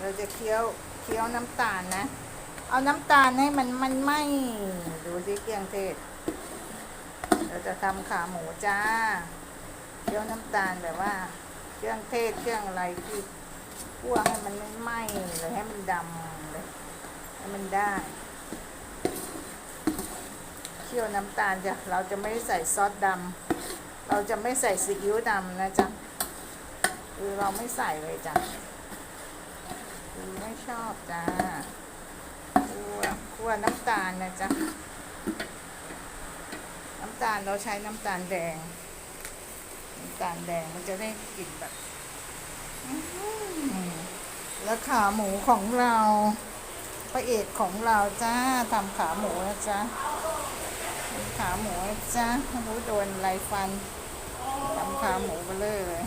เราจะเคี้ยวเคี้ยวน้ำตาลนะ เอาน้ำตาลให้มันมันไหมดูสิเกียงเทศ เราจะทำขาหมูจ้าเคี่ยวน้ำตาลแบบว่า เครื่องเทศเครื่องอะไรที่คั่วให้มันไม่ไหม้เลยให้มันดำเลยให้มันได้เคี่ยวน้ำตาลจ้ะเราจะไม่ใส่ซอสดำเราจะไม่ใส่ซีอิ๊วดำนะจ๊ะคือเราไม่ใส่เลยจ้ะ คือไม่ชอบจ้าคั่วคั่วน้ำตาลนะจ๊ะ น้ำตาลเราใช้น้ำตาลแดง น้ำตาลแดงมันจะได้กลิ่นแบบอือแล้วขาหมูของเราพระเอกของเราจ้าทำขาหมูนะจ๊ะขาหมูจ้าไม่รู้โดนอะไรฟันทำขาหมูไปเลย